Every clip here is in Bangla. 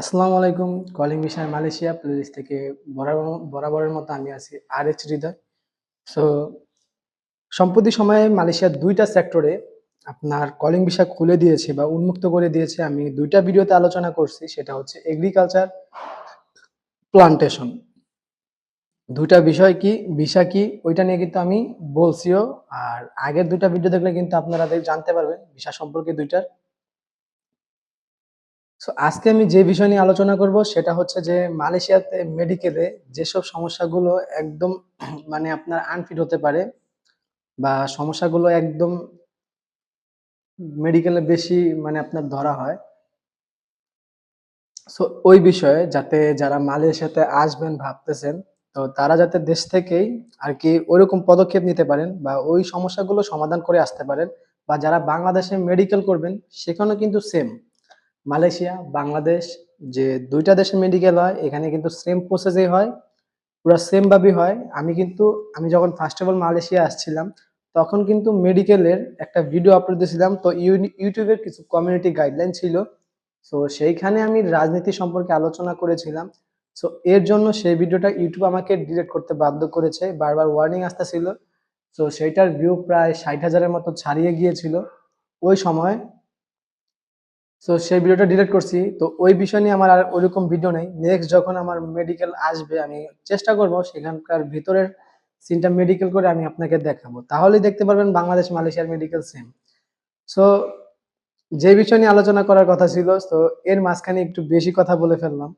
আসসালামু আলাইকুম। কলিং বিষয় মালয়েশিয়া প্লেলিস্ট থেকে বরাবর, বরাবরের মতো আমি আছি আর এইচ হৃদয়। সো সম্প্রতি সময়ে মালয়েশিয়ার দুইটা সেক্টরে আপনার কলিং বিষয় খুলে দিয়েছে বা উন্মুক্ত করে দিয়েছে। আমি দুইটা ভিডিওতে আলোচনা করছি, সেটা হচ্ছে এগ্রিকালচার প্লান্টেশন দুইটা বিষয় কি বিষয় কি, ওইটা নিয়ে কিন্তু আমি বলছিও। আর আগের দুইটা ভিডিও দেখলে কিন্তু আপনারা জানতে পারবেন বিষয় সম্পর্কে দুইটার। সো আজকে আমি যে বিষয় নিয়ে আলোচনা করব সেটা হচ্ছে যে মালয়েশিয়াতে মেডিকেলে যেসব সমস্যাগুলো একদম মানে আপনার আনফিট হতে পারে বা সমস্যাগুলো একদম মেডিকেলে বেশি মানে আপনার ধরা হয়। সো ওই বিষয়ে যাতে যারা মালয়েশিয়াতে আসবেন, ভাবতেছেন, তো তারা যাতে দেশ থেকেই আর কি ওইরকম পদক্ষেপ নিতে পারেন বা ওই সমস্যাগুলো সমাধান করে আসতে পারেন বা যারা বাংলাদেশে মেডিকেল করবেন, সেখানেও কিন্তু সেম মালয়েশিয়া, বাংলাদেশ, যে দুইটা দেশে মেডিকেল হয়, এখানে কিন্তু সেম প্রসেসেই হয়, পুরো সেমভাবেই হয়। আমি কিন্তু, আমি যখন ফার্স্ট অফ অল মালয়েশিয়া আসছিলাম, তখন কিন্তু মেডিকেলের একটা ভিডিও আপলোড দিয়েছিলাম। তো ইউটিউবের কিছু কমিউনিটি গাইডলাইন ছিল। সো সেইখানে আমি রাজনীতি সম্পর্কে আলোচনা করেছিলাম। সো এর জন্য সেই ভিডিওটা ইউটিউব আমাকে ডিলিট করতে বাধ্য করেছে। বারবার ওয়ার্নিং আসতেছিল। সো সেইটার ভিউ প্রায় ষাট হাজারের মতো ছাড়িয়ে গিয়েছিল। ওই সময় সো সেই ভিডিওটা ডিলিট করছি। তো ওই বিষয় নিয়ে আমার আর ওইরকম ভিডিও নেই। নেক্সট যখন আমার মেডিকেল আসবে, আমি চেষ্টা করব সেখানকার ভিতরের সিনটা মেডিকেল করে আমি আপনাকে দেখাবো। তাহলেই দেখতে পারবেন বাংলাদেশ মালয়েশিয়ার মেডিকেল সেম সো যে বিষয় নিয়ে আলোচনা করার কথা ছিল তো এর মাঝখানে একটু বেশি কথা বলে ফেললাম।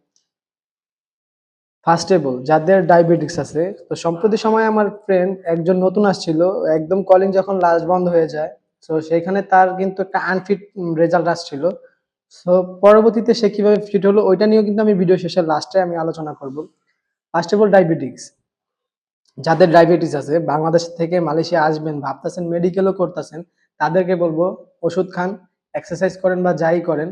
ফার্স্ট অফ অল যাদের ডায়াবেটিক্স আছে, তো সম্প্রতি সময় আমার ফ্রেন্ড একজন নতুন আসছিল, একদম কলিং যখন লাস্ট বন্ধ হয়ে যায় তো সেখানে তার কিন্তু একটা আনফিট রেজাল্ট আসছিল। সো পরবর্তীতে সে কীভাবে ফিট হলো, ওইটা নিয়েও কিন্তু আমি ভিডিও শেষে লাস্টে আমি আলোচনা করব। ফার্স্ট অফ অল ডায়াবেটিক্স যাদের ডায়াবেটিস আছে, বাংলাদেশ থেকে মালয়েশিয়া আসবেন, ভাবতেছেন মেডিকেলও করতেছেন, তাদেরকে বলব, ওষুধ খান এক্সারসাইজ করেন বা যাই করেন,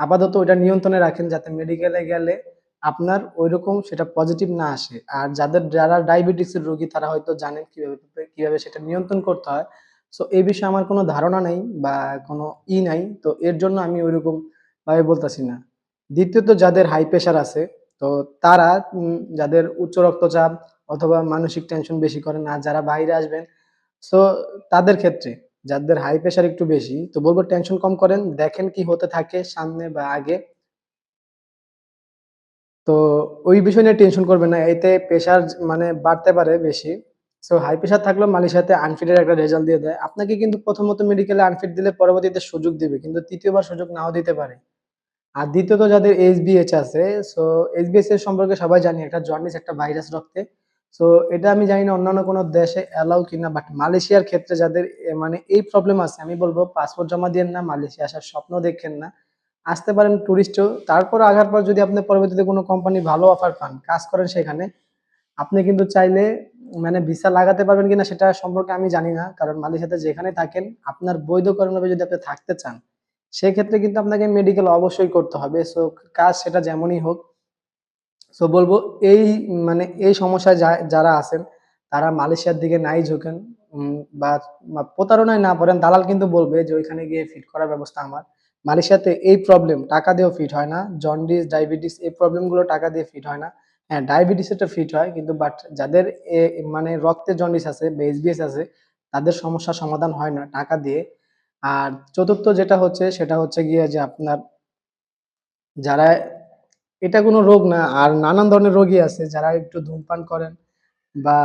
আপাতত ওইটা নিয়ন্ত্রণে রাখেন যাতে মেডিকেলে গেলে আপনার ওইরকম সেটা পজিটিভ না আসে। আর যাদের যারা ডায়াবেটিসের রোগী, তারা হয়তো জানেন কীভাবে কীভাবে সেটা নিয়ন্ত্রণ করতে হয়। সো এই বিষয়ে আমার কোনো ধারণা নাই বা কোনো ই নাই। তো এর জন্য আমি ওইরকম ভাবে বলতেছি না। দ্বিতীয়ত, যাদের হাই প্রেশার আছে, তো তারা যাদের উচ্চ রক্তচাপ অথবা মানসিক টেনশন বেশি করেন আর যারা বাইরে আসবেন সো তাদের ক্ষেত্রে, যাদের হাই প্রেশার একটু বেশি, তো বলব টেনশন কম করেন, দেখেন কি হতে থাকে সামনে বা আগে। তো ওই বিষয় নিয়ে টেনশন করবেন না, এতে প্রেশার মানে বাড়তে পারে বেশি। সো হাই প্রেশার থাকলেও মালয়েশিয়াতে আনফিটের একটা রেজাল্ট দিয়ে দেয়। আপনাকে কিন্তু প্রথমত মেডিকেলে আনফিট দিলে পরবর্তীতে সুযোগ দিবে, কিন্তু তৃতীয়বার সুযোগ নাও দিতে পারে। আর দ্বিতীয়ত যাদের এইচবিএইচ আছে সো এইচবিএইচ এর সম্পর্কে সবাই জানি, একটা জন্ডিস একটা ভাইরাস রক্তে। সো এটা আমি জানি না, অন্যান্য কোনো দেশে অ্যালাউ কিনা বাট মালয়েশিয়ার ক্ষেত্রে যাদের মানে এই প্রবলেম আছে, আমি বলব পাসপোর্ট জমা দিয়েন না, মালয়েশিয়া আসার স্বপ্ন দেখেন না। আসতে পারেন টুরিস্টও তারপর আগার পর যদি আপনি পরবর্তীতে কোনো কোম্পানি ভালো অফার পান, কাজ করেন সেখানে, আপনি কিন্তু চাইলে মানে ভিসা লাগাতে পারবেন কিনা সেটা সম্পর্কে আমি জানি না। কারণ মালয়েশিয়াতে যেখানে থাকেন, আপনার বৈধকরণভাবে যদি আপনি থাকতে চান, সেক্ষেত্রে কিন্তু আপনাকে মেডিকেল অবশ্যই করতে হবে। সো কাজ সেটা যেমনই হোক। সো বলব এই মানে এই সমস্যায় যারা আছেন, তারা মালয়েশিয়ার দিকে নাই ঝুঁকেন। বা প্রতারণায় না পড়েন। দালাল কিন্তু বলবে যে ওইখানে গিয়ে ফিট করার ব্যবস্থা আমার। মালয়েশিয়াতে এই প্রবলেম টাকা দিয়েও ফিট হয় না। জন্ডিস ডায়াবেটিস এই প্রবলেমগুলো টাকা দিয়ে ফিট হয় না। হ্যাঁ ডায়াবেটিস এটা ফিট হয়, কিন্তু বাট যাদের মানে রক্তে জন্ডিস আছে বা এসবিএস আছে, তাদের সমস্যার সমাধান হয় না টাকা দিয়ে। আর চতুর্থ যেটা হচ্ছে, সেটা হচ্ছে গিয়ে যে আপনার যারা, এটা কোনো রোগ না, আর নানান ধরনের রোগী আছে, যারা একটু ধূমপান করেন বা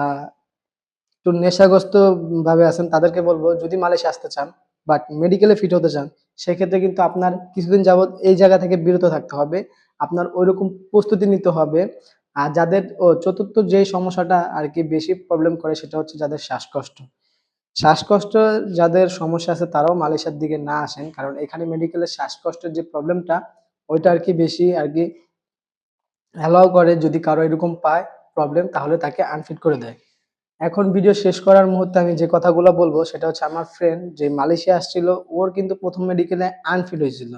একটু নেশাগ্রস্ত ভাবে আছেন, তাদেরকে বলব যদি মালয়েশিয়া আসতে চান বাট মেডিকেলে ফিট হতে চান, সেক্ষেত্রে কিন্তু আপনার কিছুদিন যাবত এই জায়গা থেকে বিরত থাকতে হবে। আপনার ওইরকম প্রস্তুতি নিতে হবে। আর যাদের চতুর্থ যে সমস্যাটা আর কি বেশি প্রবলেম করে সেটা হচ্ছে যাদের শ্বাসকষ্ট। শ্বাসকষ্ট যাদের সমস্যা আছে তারাও মালয়েশিয়ার দিকে না আসেন কারণ এখানে মেডিকেলের শ্বাসকষ্টের যে প্রবলেমটা ওইটা আর কি বেশি আর কি অ্যালাউ করে যদি কারও এরকম পায় প্রবলেম তাহলে তাকে আনফিট করে দেয়। এখন ভিডিও শেষ করার মুহূর্তে আমি যে কথাগুলো বলব সেটা হচ্ছে আমার ফ্রেন্ড যে মালয়েশিয়া আসছিল, ওর কিন্তু প্রথম মেডিকেলে আনফিট হয়েছিল।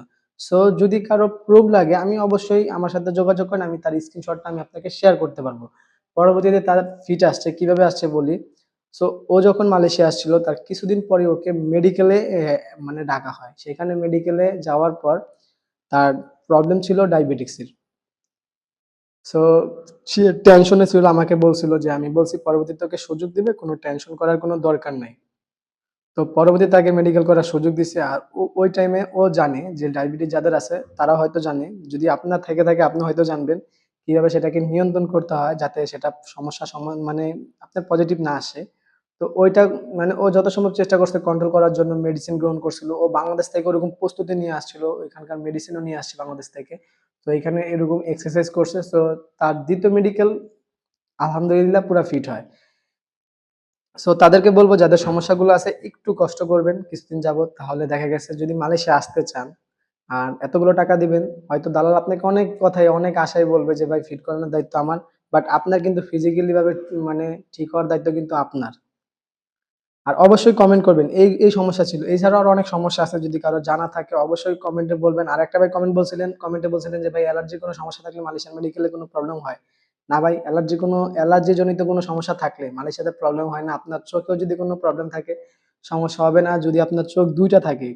সো যদি কারও প্রুফ লাগে, আমি অবশ্যই আমার সাথে যোগাযোগ করেন, আমি তার স্ক্রিনশটটা আমি আপনাকে শেয়ার করতে পারব। পরবর্তীতে তার ফিট আসছে, কীভাবে আসছে বলি? সো ও যখন মালয়েশিয়া আসছিল, তার কিছুদিন পরে ওকে মেডিকেলে মানে ডাকা হয়। সেখানে মেডিকেলে যাওয়ার পর তার প্রবলেম ছিল ডায়াবেটিক্সের সো সে টেনশনে ছিল, আমাকে বলছিল যে, আমি বলছি পরবর্তীতে ওকে সুযোগ দিবে, কোনো টেনশন করার কোনো দরকার নাই। তো পরবর্তী তাকে মেডিকেল করার সুযোগ দিছে। আর ওই টাইমে ও জানে যে ডায়াবেটিস যাদের আছে, তারা হয়তো জানে। যদি আপনার থেকে থাকে, আপনি হয়তো জানবেন কীভাবে সেটাকে নিয়ন্ত্রণ করতে হয় যাতে সেটা সমস্যা মানে আপনার পজিটিভ না আসে। তো ওইটা মানে ও যত সম্ভব চেষ্টা করছে কন্ট্রোল করার জন্য মেডিসিন গ্রহণ করছিল। ও বাংলাদেশ থেকে ওরকম প্রস্তুতি নিয়ে আসছিল। এখানকার মেডিসিনও নিয়ে আসছে বাংলাদেশ থেকে। তো এখানে এরকম এক্সারসাইজ করছে। তো তার দ্বিতীয় মেডিকেল আলহামদুলিল্লাহ পুরা ফিট হয়। সো তাদেরকে বলব, যাদের সমস্যাগুলো আছে, একটু কষ্ট করবেন কিছুদিন যাবত তাহলে দেখা গেছে যদি মালয়েশিয়া আসতে চান, আর এতগুলো টাকা দিবেন, হয়তো দালাল আপনাকে অনেক কথাই অনেক আশায় বলবে যে, ভাই ফিট করানোর দায়িত্ব আমার। বাট আপনার কিন্তু ফিজিক্যালি ভাবে মানে ঠিক হওয়ার দায়িত্ব কিন্তু আপনার। আর অবশ্যই কমেন্ট করবেন, এই এই সমস্যা ছিল। এছাড়াও আরও অনেক সমস্যা আছে, যদি কারও জানা থাকে, অবশ্যই কমেন্টে বলবেন। আর একটা ভাই কমেন্ট বলছিলেন কমেন্টে বলছিলেন যে, ভাই অ্যালার্জি কোনো সমস্যা থাকলে মালয়েশিয়ান মেডিকেলে কোনো প্রবলেম হয়? না ভাই অ্যালার্জি কোনো অ্যালার্জি জনিত কোনো সমস্যা থাকলে মালয়েশিয়াতে প্রবলেম হয় না, আপনার চোখেও যদি কোনো প্রবলেম থাকে, সমস্যা হবে না। যদি আপনার চোখ দুইটা থাকে,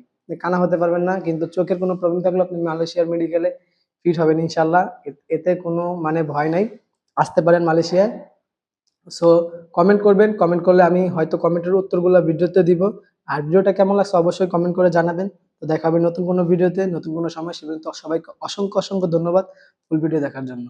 কানা হতে পারবেন না, কিন্তু চোখের কোনো প্রবলেম থাকলে আপনি মালয়েশিয়ার মেডিকেলে ফিট হবেন ইনশাল্লাহ এতে কোনো মানে ভয় নাই। আসতে পারেন মালয়েশিয়ায় সো কমেন্ট করবেন কমেন্ট করলে আমি হয়তো কমেন্টের উত্তরগুলো ভিডিওতে দিব। আর ভিডিওটা কেমন লাগছে অবশ্যই কমেন্ট করে জানাবেন। তো দেখা হবে নতুন কোনো ভিডিওতে, নতুন কোনো সময়, সে পর্যন্ত সবাইকে অসংখ্য অসংখ্য ধন্যবাদ। ফুল ভিডিও দেখার জন্য।